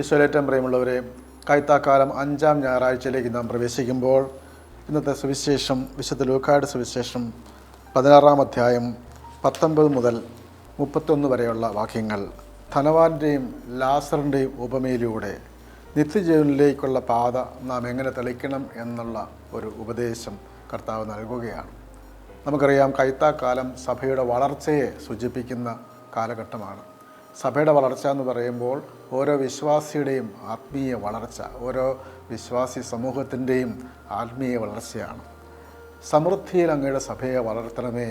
ഈശ്വരേറ്റം പ്രിയമുള്ളവരെ കൈത്താക്കാലം അഞ്ചാം ഞായറാഴ്ചയിലേക്ക് നാം പ്രവേശിക്കുമ്പോൾ ഇന്നത്തെ സുവിശേഷം വിശുദ്ധ ലൂക്കായുടെ സുവിശേഷം പതിനാറാം അധ്യായം പത്തൊമ്പത് മുതൽ മുപ്പത്തൊന്ന് വരെയുള്ള വാക്യങ്ങൾ. ധനവാന്റെയും ലാസറിന്റെയും ഉപമയിലൂടെ നിത്യജീവനിലേക്കുള്ള പാത നാം എങ്ങനെ തെളിക്കണം എന്നുള്ള ഒരു ഉപദേശം കർത്താവ് നൽകുകയാണ്. നമുക്കറിയാം കൈത്താക്കാലം സഭയുടെ വളർച്ചയെ സൂചിപ്പിക്കുന്ന കാലഘട്ടമാണ്. സഭയുടെ വളർച്ച എന്ന് പറയുമ്പോൾ ഓരോ വിശ്വാസിയുടെയും ആത്മീയ വളർച്ച ഓരോ വിശ്വാസി സമൂഹത്തിന്റെയും ആത്മീയ വളർച്ചയാണ്. സമൃദ്ധിയിൽ അങ്ങയുടെ സഭയെ വളർത്തണമേ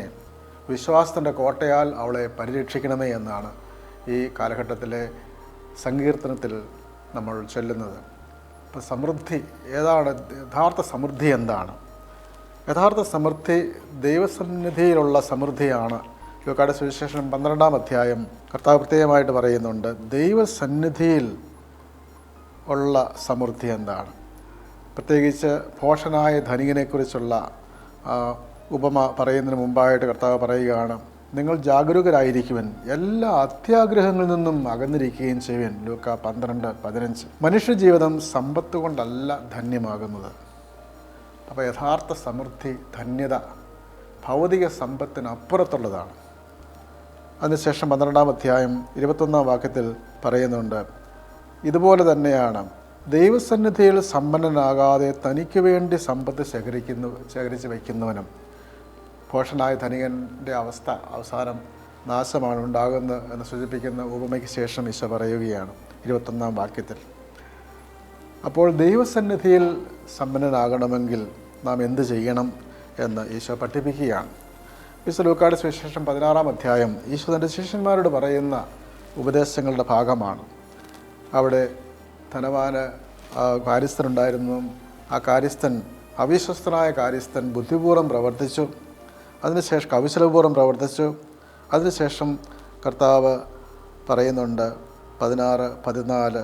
വിശ്വാസത്തിന്റെ കോട്ടയാൽ അവളെ പരിരക്ഷിക്കണമേ എന്നാണ് ഈ കാലഘട്ടത്തിലെ സങ്കീർത്തനത്തിൽ നമ്മൾ ചൊല്ലുന്നത്. അപ്പോൾ സമൃദ്ധി ഏതാണ് യഥാർത്ഥ സമൃദ്ധി എന്താണ്? യഥാർത്ഥ സമൃദ്ധി ദൈവസന്നിധിയിലുള്ള സമൃദ്ധിയാണ് ലുക്കാട് സുവിശേഷം പന്ത്രണ്ടാം അധ്യായം കർത്താവ് പ്രത്യേകമായിട്ട് പറയുന്നുണ്ട് ദൈവസന്നിധിയിൽ ഉള്ള സമൃദ്ധി എന്താണ്? പ്രത്യേകിച്ച് ഭോഷനായ ധനികനെക്കുറിച്ചുള്ള ഉപമ പറയുന്നതിന് മുമ്പായിട്ട് കർത്താവ് പറയുകയാണ് നിങ്ങൾ ജാഗരൂകരായിരിക്കുവൻ എല്ലാ അത്യാഗ്രഹങ്ങളിൽ നിന്നും അകന്നിരിക്കുകയും ചെയ്യുവൻ. ലൂക്ക പന്ത്രണ്ട് പതിനഞ്ച്. മനുഷ്യജീവിതം സമ്പത്ത് കൊണ്ടല്ല ധന്യമാകുന്നത്. അപ്പോൾ യഥാർത്ഥ സമൃദ്ധി ധന്യത ഭൗതിക സമ്പത്തിന് അപ്പുറത്തുള്ളതാണ് അതിനുശേഷം പന്ത്രണ്ടാം അധ്യായം ഇരുപത്തൊന്നാം വാക്യത്തിൽ പറയുന്നുണ്ട് ഇതുപോലെ തന്നെയാണ്. ദൈവസന്നിധിയിൽ സമ്പന്നനാകാതെ തനിക്ക് വേണ്ടി സമ്പത്ത് ശേഖരിക്കുന്നു ശേഖരിച്ച് വയ്ക്കുന്നവനും ഭോഷനായ ധനികന്റെ അവസ്ഥ അവസാനം നാശമാണ് ഉണ്ടാകുന്നത് എന്ന് സൂചിപ്പിക്കുന്ന ഉപമയ്ക്ക് ശേഷം ഈശോ പറയുകയാണ് ഇരുപത്തൊന്നാം വാക്യത്തിൽ. അപ്പോൾ ദൈവസന്നിധിയിൽ സമ്പന്നനാകണമെങ്കിൽ നാം എന്ത് ചെയ്യണം എന്ന് ഈശോ പഠിപ്പിക്കുകയാണ്. ഈശോ ലൂക്കാട് സുവിശേഷം പതിനാറാം അധ്യായം ഈശോ തന്റെ ശിഷ്യന്മാരോട് പറയുന്ന ഉപദേശങ്ങളുടെ ഭാഗമാണ്. അവിടെ ധനവാന് കാര്യസ്ഥനുണ്ടായിരുന്നു. ആ കാര്യസ്ഥൻ അവിശ്വസ്തനായ കാര്യസ്ഥൻ ബുദ്ധിപൂർവം പ്രവർത്തിച്ചു. അതിനുശേഷം കൗശലപൂർവം പ്രവർത്തിച്ചു. അതിനുശേഷം കർത്താവ് പറയുന്നുണ്ട് പതിനാറ് പതിനാല്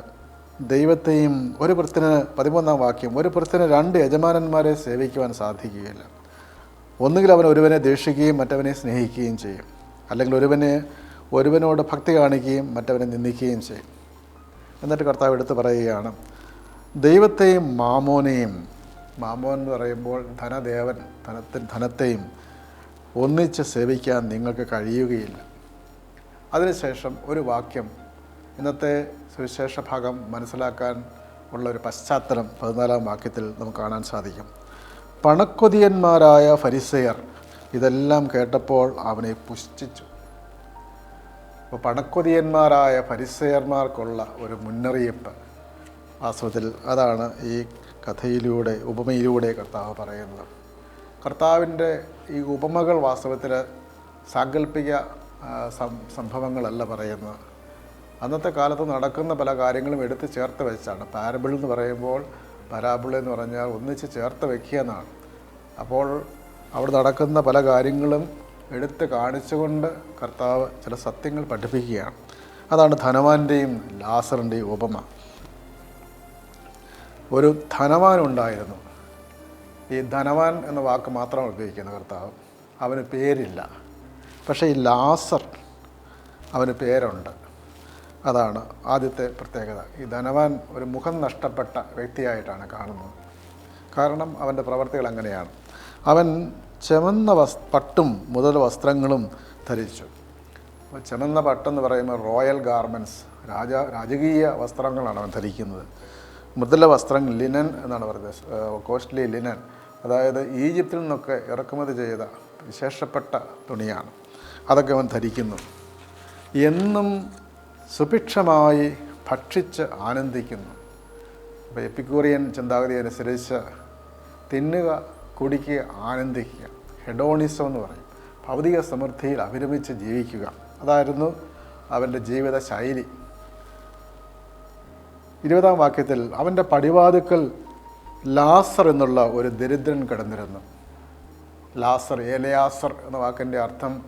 ദൈവത്തെയും ഒരു വൃത്തിന് പതിമൂന്നാം വാക്യം ഒരു വൃത്തിന് രണ്ട് യജമാനന്മാരെ സേവിക്കുവാൻ സാധിക്കുകയില്ല. ഒന്നുകിൽ അവൻ ഒരുവനെ ദേഷിക്കുകയും മറ്റവനെ സ്നേഹിക്കുകയും ചെയ്യും. അല്ലെങ്കിൽ ഒരുവനെ ഒരുവനോട് ഭക്തി കാണിക്കുകയും മറ്റവനെ നിന്ദിക്കുകയും ചെയ്യും. എന്നിട്ട് കർത്താവ് എടുത്ത് പറയുകയാണ് ദൈവത്തെയും മാമോനെയും മാമോൻ എന്ന് പറയുമ്പോൾ ധനദേവൻ ധനത്തിൽ ധനത്തെയും ഒന്നിച്ച് സേവിക്കാൻ നിങ്ങൾക്ക് കഴിയുകയില്ല. അതിനുശേഷം ഒരു വാക്യം ഇന്നത്തെ സുവിശേഷ ഭാഗം മനസ്സിലാക്കാൻ ഉള്ള ഒരു പശ്ചാത്തലം പതിനാലാം വാക്യത്തിൽ നമുക്ക് കാണാൻ സാധിക്കും. പണക്കൊതിയന്മാരായ ഫരിസയർ ഇതെല്ലാം കേട്ടപ്പോൾ അവനെ പുഷ്ടിച്ചു. അപ്പോൾ പണക്കൊതിയന്മാരായ ഫരിസയർമാർക്കുള്ള ഒരു മുന്നറിയിപ്പ് വാസ്തവത്തിൽ അതാണ് ഈ കഥയിലൂടെ ഉപമയിലൂടെ കർത്താവ് പറയുന്നത്. കർത്താവിന്റെ ഈ ഉപമകൾ വാസ്തവത്തിൽ സാങ്കല്പിക സംഭവങ്ങളല്ല പറയുന്നത്. അന്നത്തെ കാലത്ത് നടക്കുന്ന പല കാര്യങ്ങളും എടുത്ത് ചേർത്ത് വെച്ചാണ്. പാരബിൾ എന്ന് പറയുമ്പോൾ പരാബിൾ എന്ന് പറഞ്ഞാൽ ഒന്നിച്ച് ചേർത്ത് വെക്കുക എന്നാണ്. അപ്പോൾ അവിടെ നടക്കുന്ന പല കാര്യങ്ങളും എടുത്ത് കാണിച്ചുകൊണ്ട് കർത്താവ് ചില സത്യങ്ങൾ പഠിപ്പിക്കുകയാണ്. അതാണ് ധനവാന്റെയും ലാസറിന്റെയും ഉപമ. ഒരു ധനവാൻ ഉണ്ടായിരുന്നു. ഈ ധനവാൻ എന്ന വാക്ക് മാത്രമാണ് ഉപയോഗിക്കുന്നത് കർത്താവ്. അവന് പേരില്ല. പക്ഷേ ഈ ലാസർ അവന് പേരുണ്ട്. അതാണ് ആദ്യത്തെ പ്രത്യേകത. ഈ ധനവാൻ ഒരു മുഖം നഷ്ടപ്പെട്ട വ്യക്തിയായിട്ടാണ് കാണുന്നത്. കാരണം അവന്റെ പ്രവർത്തികൾ അങ്ങനെയാണ്. അവൻ ചെമന്ന വസ് പട്ടും മുതൽ വസ്ത്രങ്ങളും ധരിച്ചു. അപ്പോൾ ചെമന്ന പട്ടെന്ന് പറയുമ്പോൾ റോയൽ ഗാർമെന്റ്സ് രാജ രാജകീയ വസ്ത്രങ്ങളാണ് അവൻ ധരിക്കുന്നത്. മുതല വസ്ത്രം ലിനൻ എന്നാണ് പറയുന്നത്. Costly linen. അതായത് ഈജിപ്തിൽ നിന്നൊക്കെ ഇറക്കുമതി ചെയ്ത വിശേഷപ്പെട്ട തുണിയാണ്. അതൊക്കെ അവൻ ധരിക്കുന്നു. എന്നും സുഭിക്ഷമായി ഭക്ഷിച്ച് ആനന്ദിക്കുന്നു. അപ്പോൾ എപ്പിക്കൂറിയൻ ചിന്താഗതി അനുസരിച്ച് തിന്നുക കുടിക്കുക ആനന്ദിക്കുക. ഹെഡോണിസം എന്ന് പറയും. ഭൗതിക സമൃദ്ധിയിൽ അഭിരമിച്ച് ജീവിക്കുക. അതായിരുന്നു അവന്റെ ജീവിത ശൈലി. ഇരുപതാം വാക്യത്തിൽ അവന്റെ പടിവാതുക്കൽ ലാസർ എന്നുള്ള ഒരു ദരിദ്രൻ കിടന്നിരുന്നു. ലാസർ ഏലയാസർ എന്ന വാക്കിന്റെ അർത്ഥം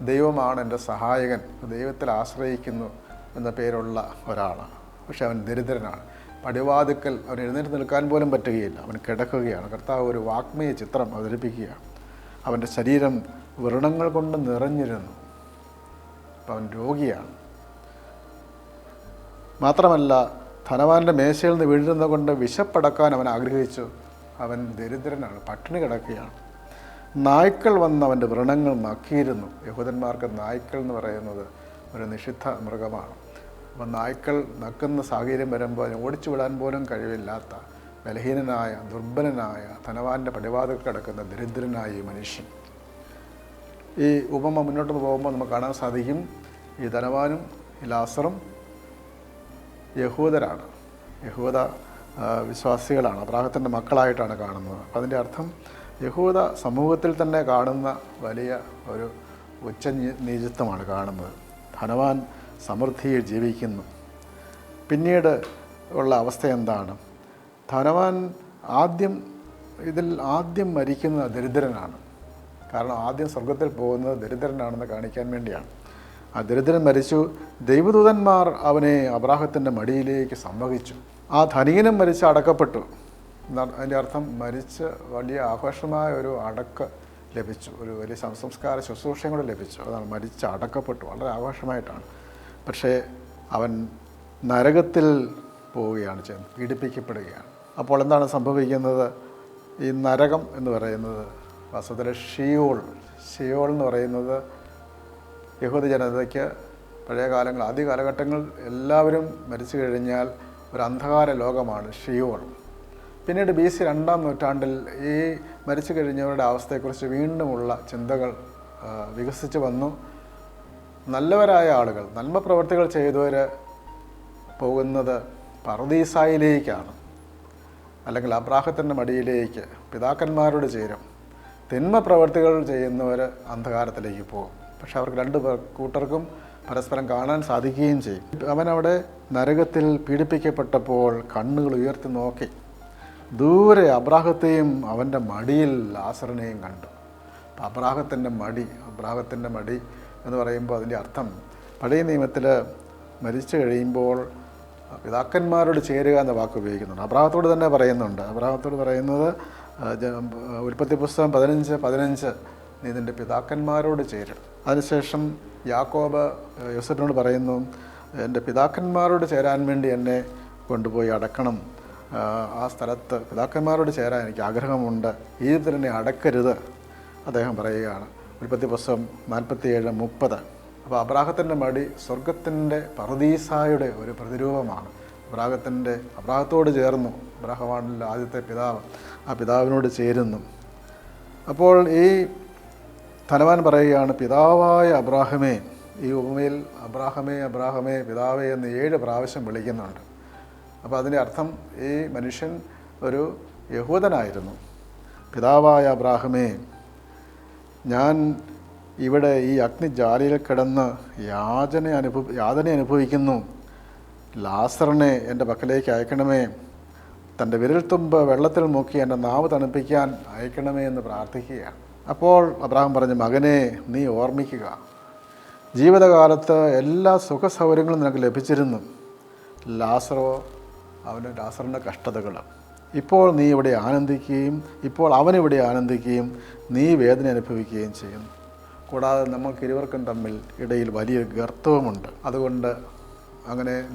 ദൈവമാണ് എന്റെ സഹായകൻ. ദൈവത്തിൽ ആശ്രയിക്കുന്നു. എന്ന പേരുള്ള ഒരാളാണ്. പക്ഷെ അവൻ ദരിദ്രനാണ്. പടിവാതുക്കൽ അവൻ എഴുന്നേറ്റ് നിൽക്കാൻ പോലും പറ്റുകയില്ല. അവൻ കിടക്കുകയാണ്. കർത്താവ് ഒരു വാഗ്മയ ചിത്രം അവതരിപ്പിക്കുകയാണ്. അവന്റെ ശരീരം വ്രണങ്ങൾ കൊണ്ട് നിറഞ്ഞിരുന്നു. അപ്പം അവൻ രോഗിയാണ്. മാത്രമല്ല ധനവാന്റെ മേശയിൽ നിന്ന് വീഴുന്ന കൊണ്ട് വിശപ്പടക്കാൻ അവൻ ആഗ്രഹിച്ചു. അവൻ ദരിദ്രനാണ്. പട്ടിണി കിടക്കുകയാണ്. നായ്ക്കൾ വന്ന് അവന്റെ വ്രണങ്ങൾ നക്കിയിരുന്നു. യഹൂദന്മാർക്ക് നായ്ക്കൾ എന്ന് പറയുന്നത് ഒരു നിഷിദ്ധ മൃഗമാണ്. അപ്പം നായ്ക്കൾ നക്കുന്ന സാഹചര്യം വരുമ്പോൾ ഓടിച്ചു വിടാൻ പോലും കഴിവില്ലാത്ത ബലഹീനനായ ദുർബലനായ ധനവാന്റെ പടിവാതിൽ കിടക്കുന്ന ദരിദ്രനായ ഈ മനുഷ്യൻ. ഈ ഉപമ മുന്നോട്ട് പോകുമ്പോൾ നമുക്ക് കാണാൻ സാധിക്കും ഈ ധനവാനും ഈ ലാസറും യഹൂദരാണ്. യഹൂദ വിശ്വാസികളാണ് അബ്രാഹത്തിന്റെ മക്കളായിട്ടാണ് കാണുന്നത്. അപ്പം അതിന്റെ അർത്ഥം യഹൂദ സമൂഹത്തിൽ തന്നെ കാണുന്ന വലിയ ഒരു ഉച്ച നീചത്വമാണ് കാണുന്നത്. ധനവാൻ സമൃദ്ധിയിൽ ജീവിക്കുന്നു. പിന്നീട് ഉള്ള അവസ്ഥ എന്താണ്? ധനവാൻ ആദ്യം ഇതിൽ ആദ്യം മരിക്കുന്ന ദരിദ്രനാണ്. കാരണം ആദ്യം സ്വർഗത്തിൽ പോകുന്നത് ദരിദ്രനാണെന്ന് കാണിക്കാൻ വേണ്ടിയാണ്. ആ ദരിദ്രൻ മരിച്ചു. ദൈവദൂതന്മാർ അവനെ അബ്രാഹത്തിന്റെ മടിയിലേക്ക് സംവഹിച്ചു. ആ ധനികനും മരിച്ച് അടക്കപ്പെട്ടു. അതിന്റെ അർത്ഥം മരിച്ച് വലിയ ആഘോഷമായ ഒരു അടക്ക ലഭിച്ചു. ഒരു വലിയ സംസ്കാര ശുശ്രൂഷയും കൂടെ ലഭിച്ചു. അതാണ് മരിച്ച് അടക്കപ്പെട്ടു. വളരെ ആഘോഷമായിട്ടാണ്. പക്ഷേ അവൻ നരകത്തിൽ പോവുകയാണ് ചെയ്യുന്നത് പീഡിപ്പിക്കപ്പെടുകയാണ്. അപ്പോൾ എന്താണ് സംഭവിക്കുന്നത്? ഈ നരകം എന്ന് പറയുന്നത് വാസ്തവത്തിൽ ഷിയോൾ ഷിയോൾ എന്ന് പറയുന്നത് യഹൂദ ജനതയ്ക്ക് പഴയ കാലങ്ങൾ ആദ്യ കാലഘട്ടങ്ങൾ എല്ലാവരും മരിച്ചു കഴിഞ്ഞാൽ ഒരു അന്ധകാര ലോകമാണ് ഷിയോൾ. പിന്നീട് ബി സി രണ്ടാം നൂറ്റാണ്ടിൽ ഈ മരിച്ചു കഴിഞ്ഞവരുടെ അവസ്ഥയെക്കുറിച്ച് വീണ്ടുമുള്ള ചിന്തകൾ വികസിച്ച് വന്നു. നല്ലവരായ ആളുകൾ നന്മ പ്രവർത്തികൾ ചെയ്തവർ പോകുന്നത് പർദീസായിലേക്കാണ്. അല്ലെങ്കിൽ അബ്രാഹത്തിന്റെ മടിയിലേക്ക് പിതാക്കന്മാരോട് ചേരും. തിന്മ പ്രവർത്തികൾ ചെയ്യുന്നവർ അന്ധകാരത്തിലേക്ക് പോകും. പക്ഷെ അവർക്ക് രണ്ട് കൂട്ടർക്കും പരസ്പരം കാണാൻ സാധിക്കുകയും ചെയ്യും. അവൻ അവിടെ നരകത്തിൽ പീഡിപ്പിക്കപ്പെട്ടപ്പോൾ കണ്ണുകൾ ഉയർത്തി നോക്കി. ദൂരെ അബ്രാഹത്തെയും അവന്റെ മടിയിൽ ആസറിനെയും കണ്ടു. അപ്പം അബ്രാഹത്തിന്റെ മടി അബ്രാഹത്തിന്റെ മടി എന്ന് പറയുമ്പോൾ അതിന്റെ അർത്ഥം പഴയ നിയമത്തിൽ മരിച്ചു കഴിയുമ്പോൾ പിതാക്കന്മാരോട് ചേരുക എന്ന വാക്ക് ഉപയോഗിക്കുന്നുണ്ട്. അബ്രാഹത്തോട് തന്നെ പറയുന്നുണ്ട്. അബ്രാഹത്തോട് പറയുന്നത് ഉൽപ്പത്തി പുസ്തകം പതിനഞ്ച് പതിനഞ്ച് നീ നിന്റെ പിതാക്കന്മാരോട് ചേരും. അതിനുശേഷം യാക്കോബ് യോസഫിനോട് പറയുന്നു എന്റെ പിതാക്കന്മാരോട് ചേരാൻ വേണ്ടി എന്നെ കൊണ്ടുപോയി അടക്കണം. ആ സ്ഥലത്ത് പിതാക്കന്മാരോട് ചേരാൻ എനിക്ക് ആഗ്രഹമുണ്ട്. ഈജിപ്തിൽ എന്നെ അടക്കരുത് അദ്ദേഹം പറയുകയാണ്. ഉൽപ്പത്തി പുസ്തകം നാൽപ്പത്തിയേഴ് മുപ്പത്. അപ്പോൾ അബ്രാഹത്തിന്റെ മടി സ്വർഗത്തിന്റെ പർദീസായുടെ ഒരു പ്രതിരൂപമാണ്. അബ്രാഹത്തിന്റെ അബ്രാഹത്തോട് ചേർന്നു. അബ്രാഹമാണല്ലോ ആദ്യത്തെ പിതാവ്. ആ പിതാവിനോട് ചേരുന്നു. അപ്പോൾ ഈ ധനവാൻ പറയുകയാണ് പിതാവായ അബ്രാഹമേ ഈ ഉപമയിൽ അബ്രാഹമേ അബ്രാഹമേ പിതാവേ എന്ന് ഏഴ് പ്രാവശ്യം വിളിക്കുന്നുണ്ട്. അപ്പോൾ അതിന്റെ അർത്ഥം ഈ മനുഷ്യൻ ഒരു യഹൂദനായിരുന്നു. പിതാവായ അബ്രാഹമേ ഞാൻ ഇവിടെ ഈ അഗ്നി അഗ്നിജാലിയിൽ കിടന്ന് യാചന അനുഭവ യാതന അനുഭവിക്കുന്നു. ലാസറിനെ എന്റെ പക്കലേക്ക് അയക്കണമേ. തന്റെ വിരൽത്തുമ്പ് വെള്ളത്തിൽ മുക്കി എന്റെ നാവ് തണുപ്പിക്കാൻ അയക്കണമേ എന്ന് പ്രാർത്ഥിക്കുകയാണ്. അപ്പോൾ അബ്രാഹം പറഞ്ഞു മകനെ നീ ഓർമ്മിക്കുക. ജീവിതകാലത്ത് എല്ലാ സുഖ സൗകര്യങ്ങളും നിനക്ക് ലഭിച്ചിരുന്നു. ലാസറോ അവന്റെ ലാസറിന്റെ കഷ്ടതകൾ ഇപ്പോൾ നീ ഇവിടെ ആനന്ദിക്കുകയും ഇപ്പോൾ അവനിവിടെ ആനന്ദിക്കുകയും നീ വേദന അനുഭവിക്കുകയും ചെയ്യുന്നു കൂടാതെ നമുക്ക് ഇരുവർക്കും തമ്മിൽ ഇടയിൽ വലിയൊരു ഗർത്തവുമുണ്ട്. അതുകൊണ്ട് അങ്ങനെ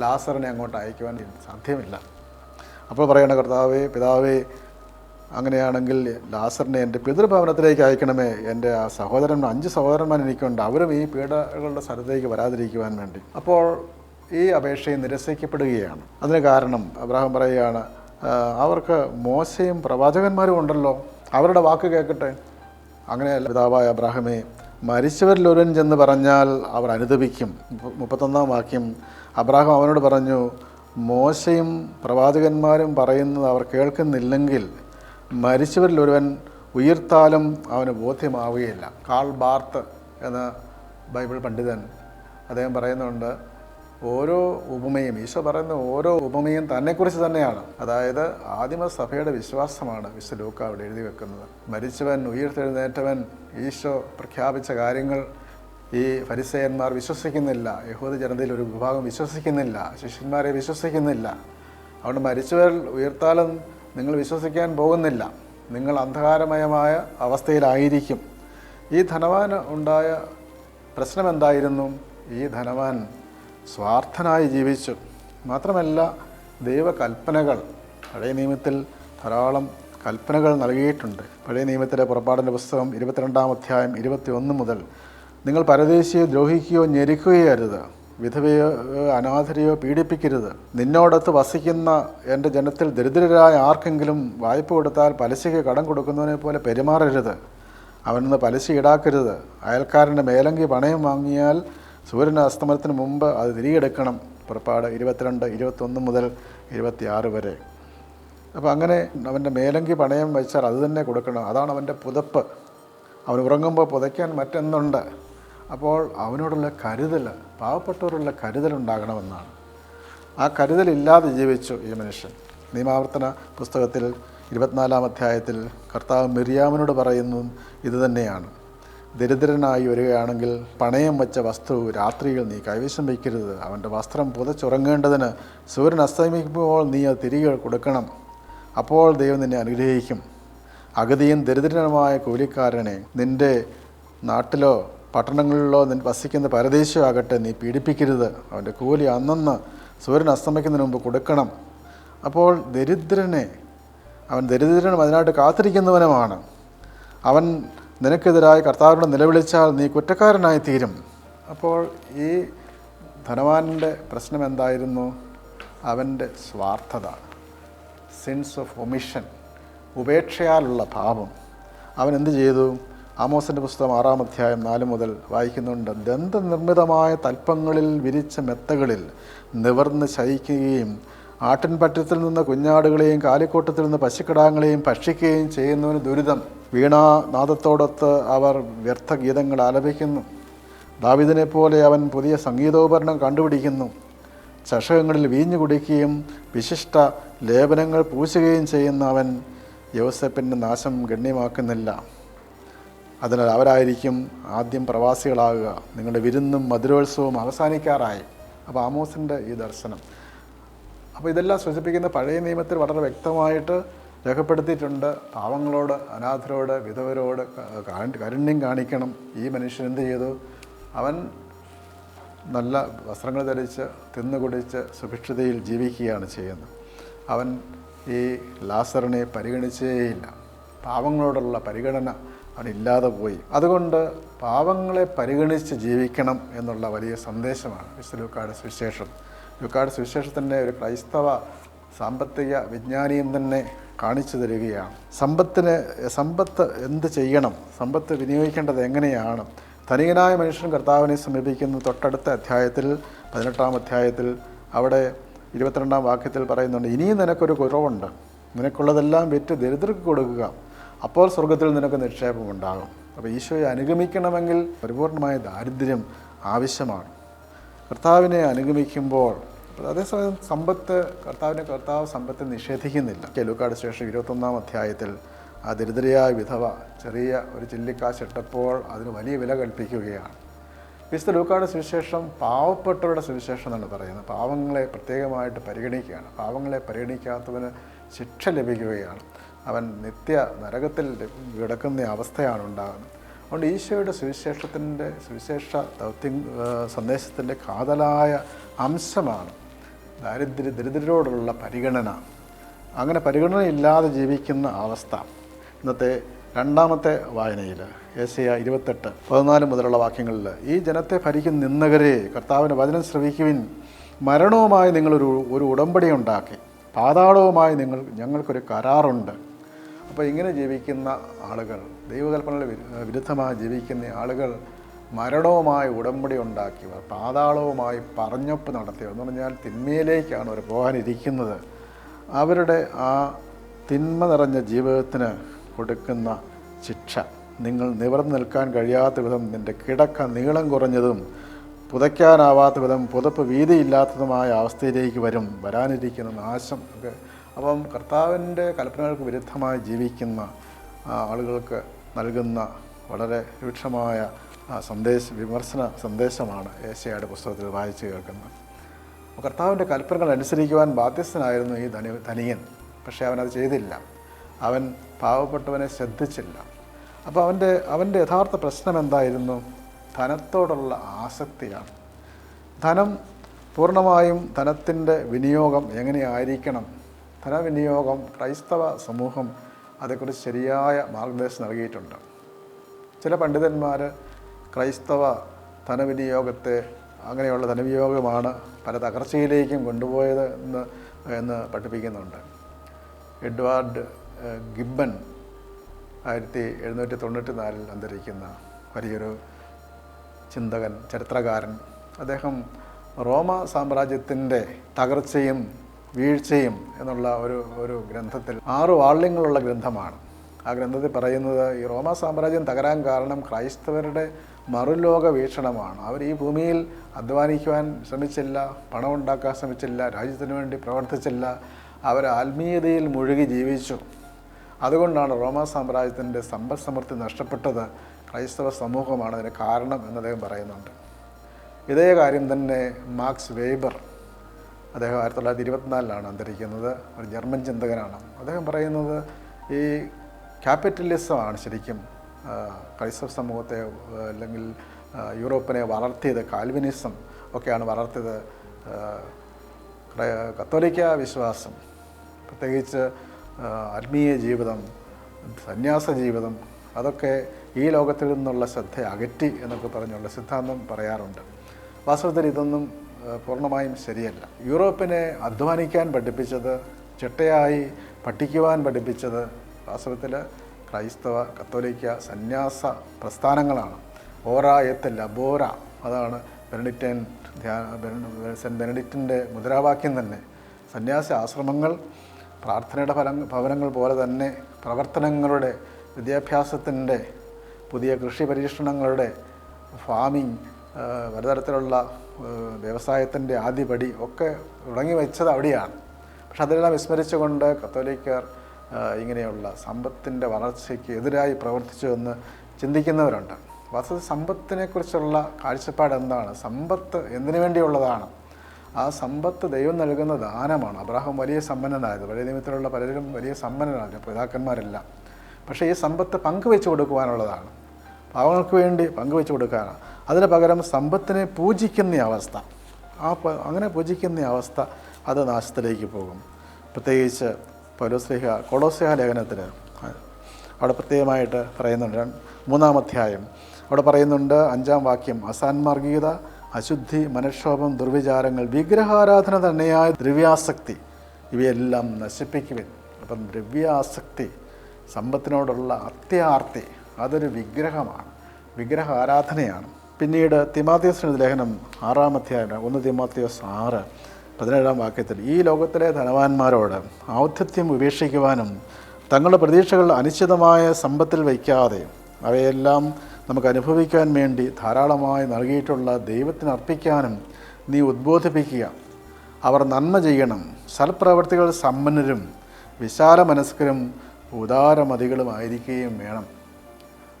ലാസറിനെ അങ്ങോട്ട് അയക്കുവാൻ സാധ്യമില്ല. അപ്പോൾ പറയണ കർത്താവേ പിതാവേ അങ്ങനെയാണെങ്കിൽ ലാസറിനെ എന്റെ പിതൃഭവനത്തിലേക്ക് അയക്കണമേ. എന്റെ ആ സഹോദരൻ അഞ്ച് സഹോദരന്മാർ എനിക്കുണ്ട്. അവരും ഈ പീഡകളുടെ സ്ഥലത്തേക്ക് വരാതിരിക്കുവാൻ വേണ്ടി. അപ്പോൾ ഈ അപേക്ഷയും നിരസിക്കപ്പെടുകയാണ്. അതിന് കാരണം അബ്രാഹാം പറയുകയാണ് "ആ, അവർക്ക് മോശയും പ്രവാചകന്മാരും ഉണ്ടല്ലോ. അവരുടെ വാക്ക് കേൾക്കട്ടെ. അങ്ങനെയല്ല പിതാവായ അബ്രാഹമേ മരിച്ചവരിൽ ഒരുവൻ ചെന്ന് പറഞ്ഞാൽ അവർ അനുദപിക്കും. മുപ്പ- മുപ്പത്തൊന്നാം വാക്യം. അബ്രാഹാം അവനോട് പറഞ്ഞു മോശയും പ്രവാചകന്മാരും പറയുന്നത് അവർ കേൾക്കുന്നില്ലെങ്കിൽ മരിച്ചവരിലൊരുവൻ ഉയർത്താലും അവന് ബോധ്യമാവുകയില്ല. കാൾ ബാർത്ത് എന്ന ബൈബിൾ പണ്ഡിതൻ അദ്ദേഹം പറയുന്നുണ്ട് ഓരോ ഉപമയും ഈശോ പറയുന്ന ഓരോ ഉപമയും തന്നെക്കുറിച്ച് തന്നെയാണ്. അതായത് ആദിമസഭയുടെ വിശ്വാസമാണ് വിശ്വ ലൂക്ക അവിടെ എഴുതി വെക്കുന്നത്. മരിച്ചവൻ ഉയർത്തെഴുന്നേറ്റവൻ ഈശോ പ്രഖ്യാപിച്ച കാര്യങ്ങൾ ഈ ഫരിസയന്മാർ വിശ്വസിക്കുന്നില്ല. യഹൂദ ജനതയിൽ ഒരു വിഭാഗം വിശ്വസിക്കുന്നില്ല. ശിഷ്യന്മാരെ വിശ്വസിക്കുന്നില്ല. അതുകൊണ്ട് മരിച്ചവർ ഉയർത്താലും നിങ്ങൾ വിശ്വസിക്കാൻ പോകുന്നില്ല. നിങ്ങൾ അന്ധകാരമയമായ അവസ്ഥയിലായിരിക്കും. ഈ ധനവാന് ഉണ്ടായ പ്രശ്നം എന്തായിരുന്നു ഈ ധനവാൻ സ്വാർത്ഥനായി ജീവിച്ചു. മാത്രമല്ല ദൈവകൽപ്പനകൾ പഴയ നിയമത്തിൽ ധാരാളം കൽപ്പനകൾ നൽകിയിട്ടുണ്ട്. പഴയ നിയമത്തിലെ പുറപ്പാടിന്റെ പുസ്തകം ഇരുപത്തിരണ്ടാം അധ്യായം ഇരുപത്തി ഒന്ന് മുതൽ നിങ്ങൾ പരദേശിയെ ദ്രോഹിക്കുകയോ ഞെരുക്കുകയോ അരുത് വിധവയോ അനാഥരെയോ പീഡിപ്പിക്കരുത്. നിന്നോടൊത്ത് വസിക്കുന്ന എന്റെ ജനത്തിൽ ദരിദ്രരായ ആർക്കെങ്കിലും വായ്പ കൊടുത്താൽ പലിശയ്ക്ക് കടം കൊടുക്കുന്നവനെ പോലെ പെരുമാറരുത്. അവനൊന്ന് പലിശ ഈടാക്കരുത്. അയൽക്കാരന്റെ മേലങ്കി പണയം വാങ്ങിയാൽ സൂര്യൻ അസ്തമനത്തിന് മുമ്പ് അത് തിരികെടുക്കണം. പുറപ്പാട് ഇരുപത്തിരണ്ട് ഇരുപത്തൊന്ന് മുതൽ ഇരുപത്തിയാറ് വരെ. അപ്പോൾ അങ്ങനെ അവന്റെ മേലങ്കി പണയം വെച്ചാൽ അത് തന്നെ കൊടുക്കണം. അതാണ് അവന്റെ പുതപ്പ്. അവൻ ഉറങ്ങുമ്പോൾ പുതയ്ക്കാൻ മറ്റെന്തുണ്ട്? അപ്പോൾ അവനോടുള്ള കരുതൽ പാവപ്പെട്ടവരുള്ള കരുതലുണ്ടാകണമെന്നാണ് ആ കരുതലില്ലാതെ ജീവിച്ചു ഈ മനുഷ്യൻ. നിയമാവർത്തന പുസ്തകത്തിൽ ഇരുപത്തിനാലാം അധ്യായത്തിൽ കർത്താവ് മിറിയാമിനോട് പറയുന്നതും ഇതുതന്നെയാണ് ദരിദ്രനായി വരികയാണെങ്കിൽ പണയം വച്ച വസ്തു രാത്രിയിൽ നീ കൈവശം വയ്ക്കരുത്. അവന്റെ വസ്ത്രം പുതച്ചുറങ്ങേണ്ടതിന് സൂര്യൻ അസ്തമിക്കുമ്പോൾ നീ അത് തിരികെ കൊടുക്കണം. അപ്പോൾ ദൈവം നിന്നെ അനുഗ്രഹിക്കും. അഗതിയും ദരിദ്രനുമായ കൂലിക്കാരനെ നിന്റെ നാട്ടിലോ പട്ടണങ്ങളിലോ നിൻ വസിക്കുന്ന പരദേശോ ആകട്ടെ നീ പീഡിപ്പിക്കരുത്. അവന്റെ കൂലി അന്നന്ന് സൂര്യൻ അസ്തമിക്കുന്നതിന് മുമ്പ് കൊടുക്കണം. അപ്പോൾ ദരിദ്രനെ അവൻ ദരിദ്രനും അതിനായിട്ട് കാത്തിരിക്കുന്നവനുമാണ്. അവൻ നിനക്കെതിരായി കർത്താവിനോട് നിലവിളിച്ചാൽ നീ കുറ്റക്കാരനായി തീരും. അപ്പോൾ ഈ ധനവാന്റെ പ്രശ്നം എന്തായിരുന്നു? അവന്റെ സ്വാർത്ഥത സെൻസ് ഓഫ് ഒമിഷൻ ഉപേക്ഷയാലുള്ള ഭാവം അവൻ എന്ത് ചെയ്തു? ആമോസിന്റെ പുസ്തകം ആറാം അധ്യായം നാല് മുതൽ വായിക്കുന്നുണ്ട്. ദന്തനിർമ്മിതമായ തൽപ്പങ്ങളിൽ വിരിച്ച മെത്തകളിൽ നിവർന്ന് ശയിക്കുകയും ആട്ടിൻപറ്റത്തിൽ നിന്ന് കുഞ്ഞാടുകളെയും കാലിക്കോട്ടത്തിൽ നിന്ന് പശുക്കിടാങ്ങളെയും ഭക്ഷിക്കുകയും ചെയ്യുന്നവന് ദുരിതം. വീണാനാദത്തോടൊത്ത് അവർ വ്യർത്ഥ ഗീതങ്ങൾ ആലപിക്കുന്നു. ദാവിദിനെ പോലെ അവൻ പുതിയ സംഗീതോപകരണം കണ്ടുപിടിക്കുന്നു. ചഷകങ്ങളിൽ വീഞ്ഞു കുടിക്കുകയും വിശിഷ്ട ലേപനങ്ങൾ പൂശുകയും ചെയ്യുന്ന അവൻ യോസഫിന്റെ നാശം ഗണ്യമാക്കുന്നില്ല. അതിനാൽ അവരായിരിക്കും ആദ്യം പ്രവാസികളാകുക. നിങ്ങളുടെ വിരുന്നും മധുരോത്സവവും അവസാനിക്കാറായി. അപ്പോൾ ആമോസിന്റെ ഈ ദർശനം. അപ്പോൾ ഇതെല്ലാം സൂചിപ്പിക്കുന്ന പഴയ നിയമത്തിൽ വളരെ വ്യക്തമായിട്ട് രേഖപ്പെടുത്തിയിട്ടുണ്ട്. പാവങ്ങളോട് അനാഥരോട് വിധവരോട് കാരുണ്യം കാണിക്കണം. ഈ മനുഷ്യൻ എന്ത് ചെയ്തു? അവൻ നല്ല വസ്ത്രങ്ങൾ ധരിച്ച് തിന്നു കുടിച്ച് സുഭിക്ഷതയിൽ ജീവിക്കുകയാണ് ചെയ്യുന്നത്. അവൻ ഈ ലാസറിനെ പരിഗണിച്ചേയില്ല. പാവങ്ങളോടുള്ള പരിഗണന അവനില്ലാതെ പോയി. അതുകൊണ്ട് പാവങ്ങളെ പരിഗണിച്ച് ജീവിക്കണം എന്നുള്ള വലിയ സന്ദേശമാണ് വിശ്വലൂക്കാട് സുവിശേഷം. ലൂക്കാട് സുവിശേഷത്തിന്റെ ഒരു ക്രൈസ്തവ സാമ്പത്തിക വിജ്ഞാനിയും തന്നെ കാണിച്ചു തരികയാണ്. സമ്പത്തിന് സമ്പത്ത് എന്ത് ചെയ്യണം? സമ്പത്ത് വിനിയോഗിക്കേണ്ടത് എങ്ങനെയാണ്? ധനികനായ മനുഷ്യൻ കർത്താവിനെ സമീപിക്കുന്ന. തൊട്ടടുത്ത അധ്യായത്തിൽ പതിനെട്ടാം അധ്യായത്തിൽ അവിടെ ഇരുപത്തിരണ്ടാം വാക്യത്തിൽ പറയുന്നുണ്ട് ഇനിയും നിനക്കൊരു കുറവുണ്ട്. നിനക്കുള്ളതെല്ലാം വിറ്റ് ദരിദ്രർക്ക് കൊടുക്കുക. അപ്പോൾ സ്വർഗത്തിൽ നിനക്ക് നിക്ഷേപമുണ്ടാകും. അപ്പോൾ ഈശോയെ അനുഗമിക്കണമെങ്കിൽ പരിപൂർണമായ ദാരിദ്ര്യം ആവശ്യമാണ്. കർത്താവിനെ അനുഗമിക്കുമ്പോൾ അതേസമയം സമ്പത്ത് കർത്താവിന്റെ കർത്താവ് സമ്പത്ത് നിഷേധിക്കുന്നില്ല. ലൂക്കാട് ശേഷം ഇരുപത്തൊന്നാം അധ്യായത്തിൽ ആ ദരിദ്രയായ വിധവ ചെറിയ ഒരു ചില്ലിക്കാശ് ഇട്ടപ്പോൾ അതിന് വലിയ വില കൽപ്പിക്കുകയാണ്. വിശുദ്ധ ലൂക്കാട് സുവിശേഷം പാവപ്പെട്ടവരുടെ സുവിശേഷം എന്നാണ് പറയുന്നത്. പാവങ്ങളെ പ്രത്യേകമായിട്ട് പരിഗണിക്കുകയാണ്. പാവങ്ങളെ പരിഗണിക്കാത്തവന് ശിക്ഷ ലഭിക്കുകയാണ്. അവൻ നിത്യ നരകത്തിൽ കിടക്കുന്ന അവസ്ഥയാണ് ഉണ്ടാകുന്നത്. അതുകൊണ്ട് ഈശോയുടെ സുവിശേഷത്തിന്റെ സുവിശേഷ ദൗത്യം സന്ദേശത്തിന്റെ കാതലായ അംശമാണ് ദാരിദ്ര്യ ദരിദ്രരോടുള്ള പരിഗണന. അങ്ങനെ പരിഗണനയില്ലാതെ ജീവിക്കുന്ന അവസ്ഥ. ഇന്നത്തെ രണ്ടാമത്തെ വായനയിൽ ഏഷ്യ ഇരുപത്തെട്ട് പതിനാല് മുതലുള്ള വാക്യങ്ങളിൽ ഈ ജനത്തെ ഭരിക്കുന്ന നിന്നകരെ കർത്താവിന്റെ വചനം ശ്രവിക്കുവിൻ. മരണവുമായി നിങ്ങളൊരു ഒരു ഉടമ്പടി ഉണ്ടാക്കി. പാതാളവുമായി നിങ്ങൾ ഞങ്ങൾക്കൊരു കരാറുണ്ട്. അപ്പോൾ ഇങ്ങനെ ജീവിക്കുന്ന ആളുകൾ ദൈവകൽപ്പനയുടെ വിരു- വിരുദ്ധമായി ജീവിക്കുന്ന ആളുകൾ മരണവുമായി ഉടമ്പടി ഉണ്ടാക്കിയവർ പാതാളവുമായി പറഞ്ഞൊപ്പ് നടത്തിയവർ എന്ന് പറഞ്ഞാൽ തിന്മയിലേക്കാണ് അവർ പോകാനിരിക്കുന്നത്. അവരുടെ ആ തിന്മ നിറഞ്ഞ ജീവിതത്തിന് കൊടുക്കുന്ന ശിക്ഷ. നിങ്ങൾ നിവർന്നു നിൽക്കാൻ കഴിയാത്ത വിധം നിന്റെ കിടക്ക നീളം കുറഞ്ഞതും പുതയ്ക്കാനാവാത്ത വിധം പുതപ്പ് വീതിയില്ലാത്തതുമായ അവസ്ഥയിലേക്ക് വരും. വരാനിരിക്കുന്ന നാശം ഒക്കെ. അപ്പം കർത്താവിന്റെ കൽപ്പനകൾക്ക് വിരുദ്ധമായി ജീവിക്കുന്ന ആളുകൾക്ക് നൽകുന്ന വളരെ രൂക്ഷമായ സന്ദേശ വിമർശന സന്ദേശമാണ് ഏഷ്യയുടെ പുസ്തകത്തിൽ വായിച്ചു കേൾക്കുന്നത്. കർത്താവിന്റെ കൽപ്പനകൾ അനുസരിക്കുവാൻ ബാധ്യസ്ഥനായിരുന്നു ഈ ധനി ധനിയൻ പക്ഷേ അവനത് ചെയ്തില്ല. അവൻ പാവപ്പെട്ടവനെ ശ്രദ്ധിച്ചില്ല. അപ്പോൾ അവന്റെ അവന്റെ യഥാർത്ഥ പ്രശ്നം എന്തായിരുന്നു? ധനത്തോടുള്ള ആസക്തിയാണ്. ധനം പൂർണമായും ധനത്തിന്റെ വിനിയോഗം എങ്ങനെയായിരിക്കണം? ധനവിനിയോഗം ക്രൈസ്തവ സമൂഹം അതേക്കുറിച്ച് ശരിയായ മാർഗനിർദ്ദേശം നൽകിയിട്ടുണ്ട്. ചില പണ്ഡിതന്മാർ ക്രൈസ്തവ ധനവിനിയോഗത്തെ അങ്ങനെയുള്ള ധനവിനിയോഗമാണ് പല തകർച്ചയിലേക്കും കൊണ്ടുപോയത് എന്ന് എന്ന് പഠിപ്പിക്കുന്നുണ്ട്. എഡ്വാർഡ് ഗിബ്ബൻ ആയിരത്തി എഴുന്നൂറ്റി തൊണ്ണൂറ്റി നാലിൽ അന്തരിക്കുന്ന വലിയൊരു ചിന്തകൻ ചരിത്രകാരൻ. അദ്ദേഹം റോമ സാമ്രാജ്യത്തിന്റെ തകർച്ചയും വീഴ്ചയും എന്നുള്ള ഒരു ഒരു ഗ്രന്ഥത്തിൽ ആറ് വാള്യങ്ങളുള്ള ഗ്രന്ഥമാണ്. ആ ഗ്രന്ഥത്തിൽ പറയുന്നത് ഈ റോമ സാമ്രാജ്യം തകരാൻ കാരണം ക്രൈസ്തവരുടെ മറുലോക വീക്ഷണമാണ് അവർ ഈ ഭൂമിയിൽ അധ്വാനിക്കുവാൻ ശ്രമിച്ചില്ല പണം ഉണ്ടാക്കാൻ ശ്രമിച്ചില്ല രാജ്യത്തിന് വേണ്ടി പ്രവർത്തിച്ചില്ല. അവർ ആത്മീയതയിൽ മുഴുകി ജീവിച്ചു. അതുകൊണ്ടാണ് റോമ സാമ്രാജ്യത്തിന്റെ സമ്പദ് സമൃദ്ധി നഷ്ടപ്പെട്ടത്. ക്രൈസ്തവ സമൂഹമാണ് അതിന് കാരണം എന്ന് അദ്ദേഹം പറയുന്നുണ്ട്. ഇതേ കാര്യം തന്നെ മാർക്സ് വേബർ അദ്ദേഹം ആയിരത്തി തൊള്ളായിരത്തി ഇരുപത്തിനാലിലാണ് അന്തരിക്കുന്നത്. ഒരു ജർമ്മൻ ചിന്തകനാണ്. അദ്ദേഹം പറയുന്നത് ഈ ക്യാപിറ്റലിസമാണ് ശരിക്കും ക്രൈസ്തവ സമൂഹത്തെ അല്ലെങ്കിൽ യൂറോപ്പിനെ വളർത്തിയത് കാൽവിനിസം ഒക്കെയാണ് വളർത്തിയത് കത്തോലിക്ക വിശ്വാസം പ്രത്യേകിച്ച് ആത്മീയ ജീവിതം സന്യാസ ജീവിതം അതൊക്കെ ഈ ലോകത്തിൽ നിന്നുള്ള ശ്രദ്ധ അകറ്റി എന്നൊക്കെ പറഞ്ഞുള്ള സിദ്ധാന്തം പറയാറുണ്ട്. വാസ്തവത്തിൽ ഇതൊന്നും പൂർണമായും ശരിയല്ല. യൂറോപ്പിനെ അധ്വാനിക്കാൻ പഠിപ്പിച്ചത് ചിട്ടയായി പഠിക്കുവാൻ പഠിപ്പിച്ചത് വാസ്തവത്തിൽ ക്രൈസ്തവ കത്തോലിക്ക സന്യാസ പ്രസ്ഥാനങ്ങളാണ്. ഓറ എത്ത് ലബോറ അതാണ് ബെനഡിക്റ്റൻ ധ്യാന സെന്റ് ബെനഡിക്റ്റിന്റെ മുദ്രാവാക്യം തന്നെ. സന്യാസ ആശ്രമങ്ങൾ പ്രാർത്ഥനയുടെ ഫല ഭവനങ്ങൾ പോലെ തന്നെ പ്രവർത്തനങ്ങളുടെ വിദ്യാഭ്യാസത്തിന്റെ പുതിയ കൃഷി പരീക്ഷണങ്ങളുടെ ഫാമിംഗ് പലതരത്തിലുള്ള വ്യവസായത്തിന്റെ ആദ്യപടി ഒക്കെ തുടങ്ങി വെച്ചത് അവിടെയാണ്. പക്ഷെ അതെല്ലാം വിസ്മരിച്ചുകൊണ്ട് കത്തോലിക്കർ ഇങ്ങനെയുള്ള സമ്പത്തിന്റെ വളർച്ചയ്ക്ക് എതിരായി പ്രവർത്തിച്ചു എന്ന് ചിന്തിക്കുന്നവരുണ്ട്. വാസ്തവ സമ്പത്തിനെക്കുറിച്ചുള്ള കാഴ്ചപ്പാട് എന്താണ്? സമ്പത്ത് എന്തിനു വേണ്ടിയുള്ളതാണ്? ആ സമ്പത്ത് ദൈവം നൽകുന്ന ദാനമാണ്. അബ്രാഹം വലിയ സമ്പന്നനായത്. വലിയ നിയമത്തിലുള്ള പലരും വലിയ സമ്പന്നനാണ് പിതാക്കന്മാരെല്ലാം. പക്ഷേ ഈ സമ്പത്ത് പങ്കുവെച്ച് കൊടുക്കുവാനുള്ളതാണ്. പാവങ്ങൾക്ക് വേണ്ടി പങ്കുവെച്ച് കൊടുക്കാനാണ്. അതിന് പകരം സമ്പത്തിനെ പൂജിക്കുന്ന അവസ്ഥ. ആ അങ്ങനെ പൂജിക്കുന്ന അവസ്ഥ അത് നാശത്തിലേക്ക് പോകും. പ്രത്യേകിച്ച് പൗലോസ്ലിഹ കൊളോസ്ലേഹ ലേഖനത്തിന് അവിടെ പ്രത്യേകമായിട്ട് പറയുന്നുണ്ട്. മൂന്നാം അധ്യായം. അവിടെ പറയുന്നുണ്ട് അഞ്ചാം വാക്യം അസാൻമാർഗീയത അശുദ്ധി മനക്ഷോഭം ദുർവിചാരങ്ങൾ വിഗ്രഹാരാധന തന്നെയായ ദ്രവ്യാസക്തി ഇവയെല്ലാം നശിപ്പിക്കുവിൻ. അപ്പം ദ്രവ്യാസക്തി സമ്പത്തിനോടുള്ള അത്യാർത്തി അതൊരു വിഗ്രഹമാണ് വിഗ്രഹ ആരാധനയാണ് പിന്നീട് തിമാത്യോസിന് ലേഖനം ആറാം അധ്യായം ഒന്ന് തിമാത്യോസ് ആറ്. പതിനേഴാം വാക്യത്തിൽ ഈ ലോകത്തിലെ ധനവാന്മാരോട് ഔദ്ധത്യം ഉപേക്ഷിക്കുവാനും തങ്ങളുടെ പ്രതീക്ഷകൾ അനിശ്ചിതമായ സമ്പത്തിൽ വയ്ക്കാതെ അവയെല്ലാം നമുക്ക് അനുഭവിക്കാൻ വേണ്ടി ധാരാളമായി നൽകിയിട്ടുള്ള ദൈവത്തിന് അർപ്പിക്കാനും നീ ഉദ്ബോധിപ്പിക്കുക. അവർ നന്മ ചെയ്യണം. സൽപ്രവർത്തികൾ സമ്പന്നരും വിശാല മനസ്കരും ഉദാരമതികളുമായിരിക്കുകയും വേണം.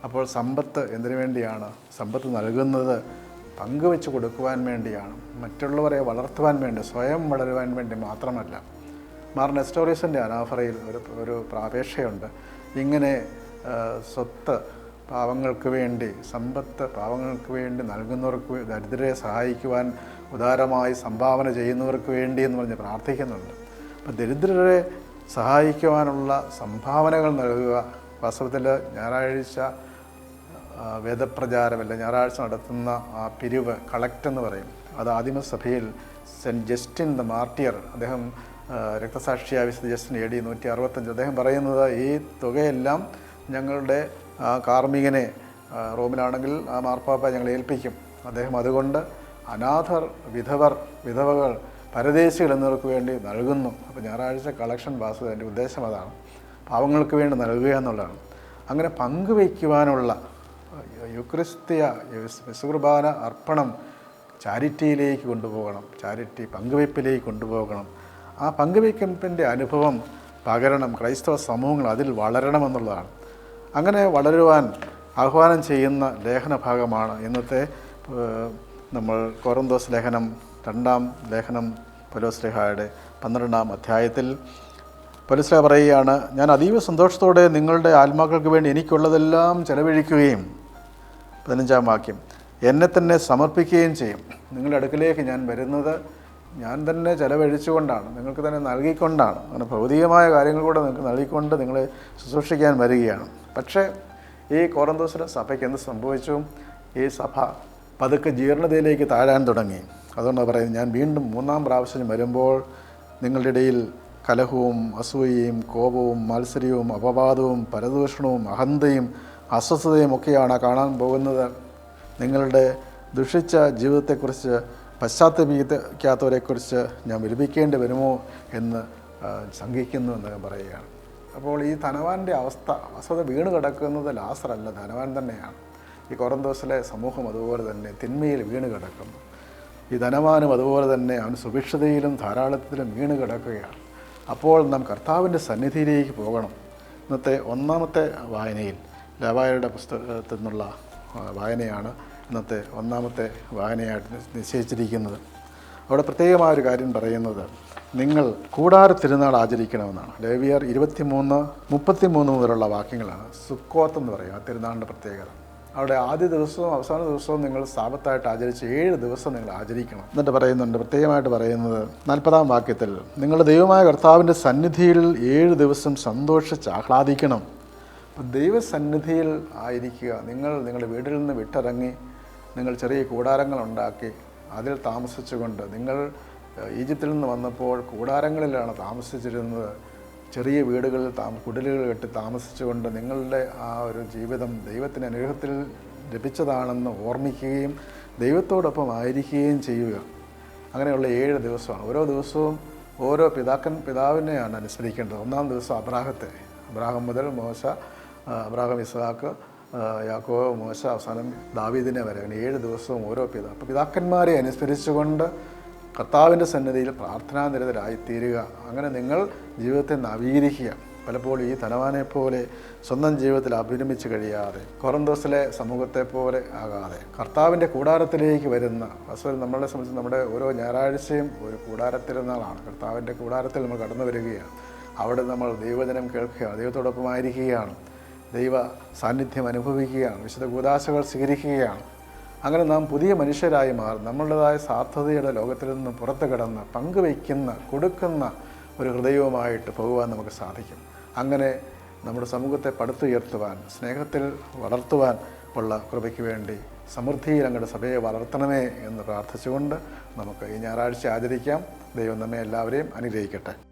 അപ്പോൾ സമ്പത്ത് എന്തിനു വേണ്ടിയാണ്? സമ്പത്ത് നൽകുന്നത് പങ്കുവെച്ച് കൊടുക്കുവാൻ വേണ്ടിയാണ്. മറ്റുള്ളവരെ വളർത്തുവാൻ വേണ്ടി സ്വയം വളരുവാൻ വേണ്ടി മാത്രമല്ല. മാർ നെസ്റ്റോറീസിന്റെ അനാഫറയിൽ ഒരു ഒരു പ്രാപേക്ഷയുണ്ട്. ഇങ്ങനെ സ്വത്ത് പാവങ്ങൾക്ക് വേണ്ടി സമ്പത്ത് പാവങ്ങൾക്ക് വേണ്ടി നൽകുന്നവർക്ക് ദരിദ്രരെ സഹായിക്കുവാൻ ഉദാരമായി സംഭാവന ചെയ്യുന്നവർക്ക് വേണ്ടി എന്ന് പറഞ്ഞ് പ്രാർത്ഥിക്കുന്നുണ്ട്. അപ്പം ദരിദ്രരെ സഹായിക്കുവാനുള്ള സംഭാവനകൾ നൽകുക വാസ്തവത്തിൽ ഞായറാഴ്ച വേദപ്രചാരമല്ല ഞായറാഴ്ച നടത്തുന്ന ആ പിരിവ് കളക്ട് എന്ന് പറയും. അത് ആദിമസഭയിൽ സെന്റ് ജസ്റ്റിൻ ദ മാർട്ടിയർ അദ്ദേഹം രക്തസാക്ഷിയായ വിശുദ്ധ ജസ്റ്റിൻ എ ഡി നൂറ്റി അറുപത്തഞ്ച് അദ്ദേഹം പറയുന്നത് ഈ തുകയെല്ലാം ഞങ്ങളുടെ കാർമ്മികനെ റോമിലാണെങ്കിൽ ആ മാർപ്പാപ്പ ഞങ്ങൾ ഏൽപ്പിക്കും. അദ്ദേഹം അതുകൊണ്ട് അനാഥർ വിധവർ വിധവകൾ പരദേശികൾ എന്നിവർക്ക് വേണ്ടി നൽകുന്നു. അപ്പോൾ ഞായറാഴ്ച കളക്ഷൻ ബാസ് എന്റെ ഉദ്ദേശം അതാണ്. പാവങ്ങൾക്ക് വേണ്ടി നൽകുക എന്നുള്ളതാണ്. അങ്ങനെ പങ്കുവയ്ക്കുവാനുള്ള യുക്രിസ്തീയ വിശുകുർബാന അർപ്പണം ചാരിറ്റിയിലേക്ക് കൊണ്ടുപോകണം. ചാരിറ്റി പങ്കുവയ്പ്പിലേക്ക് കൊണ്ടുപോകണം. ആ പങ്കുവയ്ക്കപ്പിന്റെ അനുഭവം പകരണം ക്രൈസ്തവ സമൂഹങ്ങൾ അതിൽ വളരണമെന്നുള്ളതാണ്. അങ്ങനെ വളരുവാൻ ആഹ്വാനം ചെയ്യുന്ന ലേഖന ഭാഗമാണ് ഇന്നത്തെ നമ്മൾ കോറന്തോസ് ലേഖനം രണ്ടാം ലേഖനം പലോസ്ലേഹായുടെ പന്ത്രണ്ടാം അധ്യായത്തിൽ പലിസ്ല പറയുകയാണ് ഞാൻ അതീവ സന്തോഷത്തോടെ നിങ്ങളുടെ ആത്മാക്കൾക്ക് വേണ്ടി എനിക്കുള്ളതെല്ലാം ചെലവഴിക്കുകയും പതിനഞ്ചാം വാക്യം. എന്നെ തന്നെ സമർപ്പിക്കുകയും ചെയ്യും. നിങ്ങളുടെ അടുക്കലേക്ക് ഞാൻ വരുന്നത് ഞാൻ തന്നെ ചെലവഴിച്ചുകൊണ്ടാണ് നിങ്ങൾക്ക് തന്നെ നൽകിക്കൊണ്ടാണ്. അങ്ങനെ ഭൗതികമായ കാര്യങ്ങൾ കൂടെ നിങ്ങൾക്ക് നൽകിക്കൊണ്ട് നിങ്ങളെ ശുശ്രൂഷിക്കാൻ വരികയാണ്. പക്ഷേ ഈ കോറന്തോസിലെ സഭയ്ക്ക് എന്ത് സംഭവിച്ചു? ഈ സഭ പതുക്കെ ജീർണതയിലേക്ക് താഴാൻ തുടങ്ങി. അതുകൊണ്ട് പറയുന്നത് ഞാൻ വീണ്ടും മൂന്നാം പ്രാവശ്യം വരുമ്പോൾ നിങ്ങളുടെ ഇടയിൽ കലഹവും അസൂയയും കോപവും മത്സര്യവും അപവാദവും പരദൂഷണവും അഹന്തയും അസ്വസ്ഥതയും ഒക്കെയാണ് കാണാൻ പോകുന്നത്. നിങ്ങളുടെ ദുഷിച്ച ജീവിതത്തെക്കുറിച്ച് പശ്ചാത്തപിക്കാത്തവരെക്കുറിച്ച് ഞാൻ വിലപിക്കേണ്ടി വരുമോ എന്ന് ശങ്കിക്കുന്നു എന്ന് പറയുകയാണ്. അപ്പോൾ ഈ ധനവാന്റെ അവസ്ഥ അവസ്ഥ വീണ് കിടക്കുന്നത് ലാസറല്ല ധനവാൻ തന്നെയാണ്. ഈ കൊറന്തോസിലെ സമൂഹം അതുപോലെ തന്നെ തിന്മയിൽ വീണ് കിടക്കുന്നു. ഈ ധനവാനും അതുപോലെ തന്നെ അവൻ സുഭിക്ഷതയിലും ധാരാളത്തിലും വീണ് കിടക്കുകയാണ്. അപ്പോൾ നാം കർത്താവിന്റെ സന്നിധിയിലേക്ക് പോകണം. ഇന്നത്തെ ഒന്നാമത്തെ വായനയിൽ ലവായയുടെ പുസ്തകത്തിൽ നിന്നുള്ള വായനയാണ് ഇന്നത്തെ ഒന്നാമത്തെ വായനയായിട്ട് നിശ്ചയിച്ചിരിക്കുന്നത്. അവിടെ പ്രത്യേകമായ ഒരു കാര്യം പറയുന്നത് നിങ്ങൾ കൂടാര തിരുനാൾ ആചരിക്കണമെന്നാണ്. ലേവിയർ ഇരുപത്തിമൂന്ന് മുപ്പത്തിമൂന്ന് മുതലുള്ള വാക്യങ്ങളാണ് സുക്കോത്ത് എന്ന് പറയും ആ തിരുനാളിന്റെ പ്രത്യേകത. അവിടെ ആദ്യ ദിവസവും അവസാന ദിവസവും നിങ്ങൾ സാപത്തായിട്ട് ആചരിച്ച് ഏഴ് ദിവസം നിങ്ങൾ ആചരിക്കണം. എന്നിട്ട് പറയുന്നുണ്ട് പ്രത്യേകമായിട്ട് പറയുന്നത് നാൽപ്പതാം വാക്യത്തിൽ നിങ്ങളുടെ ദൈവമായ കർത്താവിന്റെ സന്നിധിയിൽ ഏഴ് ദിവസം സന്തോഷിച്ച് ആഹ്ലാദിക്കണം. അപ്പോൾ ദൈവസന്നിധിയിൽ ആയിരിക്കുക. നിങ്ങൾ നിങ്ങളുടെ വീട്ടിൽ നിന്ന് വിട്ടിറങ്ങി നിങ്ങൾ ചെറിയ കൂടാരങ്ങൾ ഉണ്ടാക്കി അതിൽ താമസിച്ചുകൊണ്ട് നിങ്ങൾ ഈജിപ്തിൽ നിന്ന് വന്നപ്പോൾ കൂടാരങ്ങളിലാണ് താമസിച്ചിരുന്നത്. ചെറിയ വീടുകളിൽ താമ കുടിലുകൾ കെട്ടി താമസിച്ചുകൊണ്ട് നിങ്ങളുടെ ആ ഒരു ജീവിതം ദൈവത്തിന്റെ അനുഗ്രഹത്തിൽ ലഭിച്ചതാണെന്ന് ഓർമ്മിക്കുകയും ദൈവത്തോടൊപ്പം ആയിരിക്കുകയും ചെയ്യുക. അങ്ങനെയുള്ള ഏഴ് ദിവസമാണ്. ഓരോ ദിവസവും ഓരോ പിതാക്കൻ പിതാവിനെയാണ് അനുസ്മരിക്കേണ്ടത്. ഒന്നാം ദിവസം അബ്രാഹത്തെ. അബ്രാഹം മുതൽ മോശ അബ്രാഹം ഇസ്ഹാക്ക് യാക്കോ മോശ അവസാനം ദാവീദിനെ വരെ. ഏഴ് ദിവസവും ഓരോ പിതാ അപ്പോൾ പിതാക്കന്മാരെ അനുസ്മരിച്ചുകൊണ്ട് കർത്താവിന്റെ സന്നിധിയിൽ പ്രാർത്ഥനാനിരതരായി തീരുക അങ്ങനെ നിങ്ങൾ ജീവിതത്തെ നവീകരിക്കുക. പലപ്പോഴും ഈ ധനവാനെ പോലെ സ്വന്തം ജീവിതത്തിൽ അഭിരമിച്ച് കഴിയാതെ കൊറന്തോസിലെ സമൂഹത്തെ പോലെ ആകാതെ കർത്താവിന്റെ കൂടാരത്തിലേക്ക് വരുന്ന അസുഖം നമ്മളെ സംബന്ധിച്ച് നമ്മുടെ ഓരോ ഞായറാഴ്ചയും ഒരു കൂടാരത്തിരുന്നാളാണ് കർത്താവിന്റെ കൂടാരത്തിൽ നമ്മൾ കടന്നു വരികയാണ്. അവിടെ നമ്മൾ ദൈവജനം കേൾക്കുക ദൈവത്തോടൊപ്പം ആയിരിക്കുകയാണ് ദൈവ സാന്നിധ്യം അനുഭവിക്കുകയാണ് വിശുദ്ധ കൂതാശകൾ സ്വീകരിക്കുകയാണ്. അങ്ങനെ നാം പുതിയ മനുഷ്യരായി മാറും നമ്മളുടേതായ സാർത്ഥതയുടെ ലോകത്തിൽ നിന്ന് പുറത്തു കിടന്ന് പങ്കുവയ്ക്കുന്ന കൊടുക്കുന്ന ഒരു ഹൃദയവുമായിട്ട് പോകുവാൻ നമുക്ക് സാധിക്കും. അങ്ങനെ നമ്മുടെ സമൂഹത്തെ പടുത്തുയർത്തുവാൻ സ്നേഹത്തിൽ വളർത്തുവാൻ ഉള്ള കൃപയ്ക്ക് വേണ്ടി സമൃദ്ധിയിൽ അങ്ങയുടെ സഭയെ വളർത്തണമേ എന്ന് പ്രാർത്ഥിച്ചുകൊണ്ട് നമുക്ക് ഈ ഞായറാഴ്ച ആചരിക്കാം. ദൈവം നമ്മെ എല്ലാവരെയും അനുഗ്രഹിക്കട്ടെ.